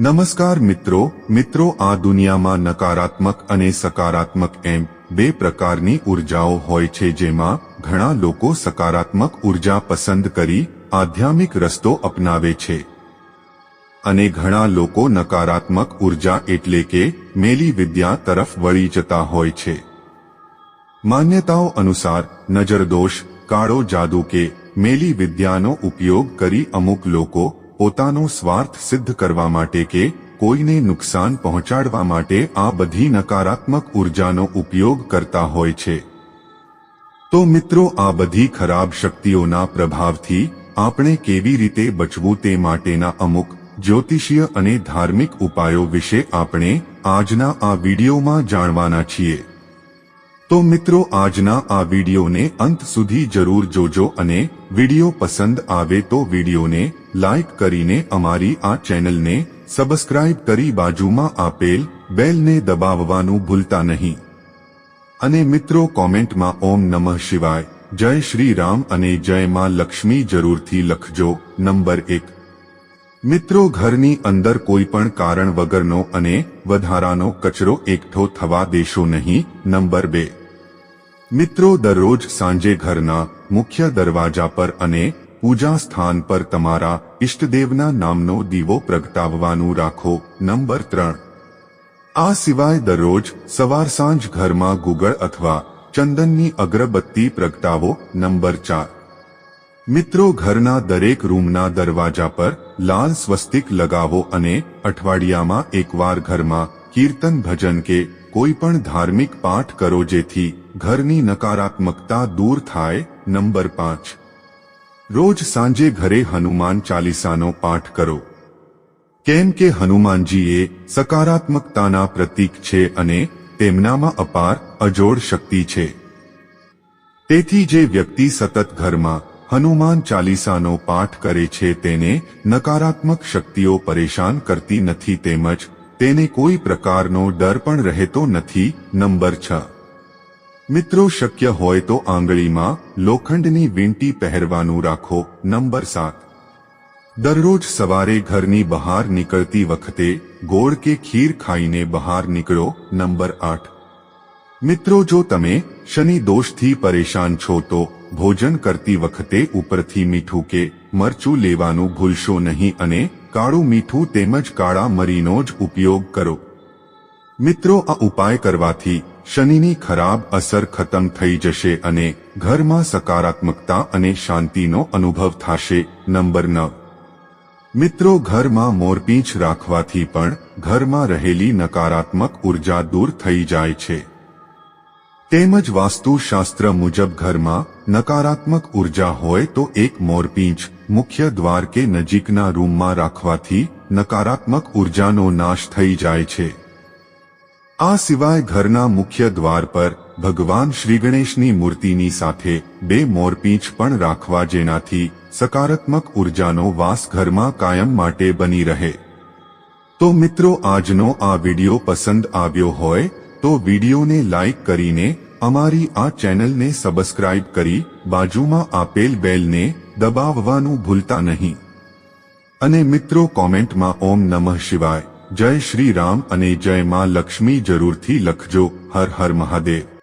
નમસ્કાર મિત્રો મિત્રો આ દુનિયામાં નકારાત્મક અને સકારાત્મક એમ બે પ્રકારની ઉર્જાઓ હોય છે જેમાં ઘણા લોકો સકારાત્મક ઊર્જા પસંદ કરી આધ્યાત્મિક રસ્તો અપનાવે છે. અને ઘણા લોકો નકારાત્મક ઊર્જા એટલે કે મેલી વિદ્યા તરફ વળી જતા હોય છે. માન્યતાઓ અનુસાર, નજરદોષ, કાળો જાદુ કે મેલી વિદ્યાનો ઉપયોગ કરી અમુક લોકો પોતાનો સ્વાર્થ સિદ્ધ કરવા માટે કે કોઈને નુકસાન પહોંચાડવા માટે આ બધી નકારાત્મક ઉર્જાનો ઉપયોગ કરતા હોય છે. તો મિત્રો, આ બધી ખરાબ શક્તિઓના પ્રભાવથી આપણે કેવી રીતે બચવું તે માટેના અમુક જ્યોતિષીય અને ધાર્મિક ઉપાયો વિશે આપણે આજના આ વિડીયોમાં જાણવાના છીએ. તો મિત્રો આજના આ વિડીયોને અંત સુધી જરૂર જોજો અને વીડિયો પસંદ આવે તો વિડીયોને લાઇક કરીને અમારી આ ચેનલને સબસ્ક્રાઇબ કરી બાજુમાં આપેલ બેલને દબાવવાનું ભૂલતા નહીં. અને મિત્રો કોમેન્ટમાં ઓમ નમઃ શિવાય. જય શ્રી રામ અને જય માં લક્ષ્મી જરૂરથી લખજો. નંબર એક. મિત્રો ઘરની અંદર કોઈ પણ કારણ વગરનો અને વધારાનો કચરો એકઠો થવા દેશો નહીં, નંબર બે. મિત્રો દરરોજ સાંજે ઘરના મુખ્ય દરવાજા પર અને પૂજા સ્થાન પર તમારા ઇષ્ટદેવના નામનો દીવો પ્રગટાવવાનું રાખો, નંબર ત્રણ. આ સિવાય દરરોજ સવાર સાંજ ઘરમાં ગુગળ અથવા ચંદનની અગરબત્તી પ્રગટાવો, નંબર ચાર. મિત્રો ઘરના દરેક રૂમના દરવાજા પર લાલ સ્વસ્તિક લગાવો અને અઠવાડિયામાં એકવાર ઘરમાં કીર્તન ભજન કે કોઈ પણ ધાર્મિક પાઠ કરો જેથી ઘરની નકારાત્મકતા દૂર થાય, નંબર પાંચ. રોજ સાંજે ઘરે હનુમાન ચાલીસાનો પાઠ કરો. કેમ કે હનુમાનજી એ સકારાત્મકતાના પ્રતીક છે અને તેમનામાં અપાર અજોડ શક્તિ છે. તેથી જે વ્યક્તિ સતત ઘરમાં હનુમાન ચાલીસાનો પાઠ કરે છે તેને નકારાત્મક શક્તિઓ પરેશાન કરતી નથી તેમજ તેને કોઈ પ્રકારનો ડર પણ રહેતો નથી. નંબર છ. મિત્રો શક્ય હોય તો આંગળીમાં લોખંડની વીંટી પહેરવાનું રાખો. નંબર સાત. દરરોજ સવારે ઘરની બહાર નીકળતી વખતે ગોળ કે ખીર ખાઈને બહાર નીકળો. નંબર આઠ. મિત્રો, જો તમે શનિ દોષથી પરેશાન છો, તો ભોજન કરતી વખતે ઉપરથી મીઠું કે મરચું લેવાનું ભૂલશો નહીં અને કાળું મીઠું તેમજ કાળા મરીનો જ ઉપયોગ કરો. મિત્રો, આ ઉપાય કરવાથી શનિની ખરાબ અસર ખતમ થઈ જશે અને ઘરમાં સકારાત્મકતા અને શાંતિનો અનુભવ થશે, નંબર નવ મિત્રો, ઘરમાં મોરપીંછ રાખવાથી પણ ઘરમાં રહેલી નકારાત્મક ઊર્જા દૂર થઈ જાય છે. તેમજ વાસ્તુશાસ્ત્ર મુજબ ઘરમાં નકારાત્મક ઊર્જા હોય તો એક મોરપીંછ મુખ્ય દ્વાર કે નજીકના રૂમમાં રાખવાથી નકારાત્મક ઉર્જાનો નાશ થઈ જાય છે. આ સિવાય ઘરના મુખ્ય દ્વાર પર ભગવાન શ્રી ગણેશની મૂર્તિની સાથે બે મોરપીંછ પણ રાખવા જેનાથી સકારાત્મક ઉર્જાનો વાસ ઘરમાં કાયમ માટે બની રહે. તો મિત્રો, આજનો આ વિડિયો પસંદ આવ્યો હોય તો વિડિયોને લાઇક કરીને અમારી આ ચેનલને સબસ્ક્રાઇબ કરી બાજુમાં આપેલ બેલને દબાવવાનું ભૂલતા નહીં. અને મિત્રો કોમેન્ટમાં ઓમ નમઃ શિવાય. જય શ્રી રામ અને જય માં લક્ષ્મી જરૂરથી લખજો. હર હર મહાદેવ.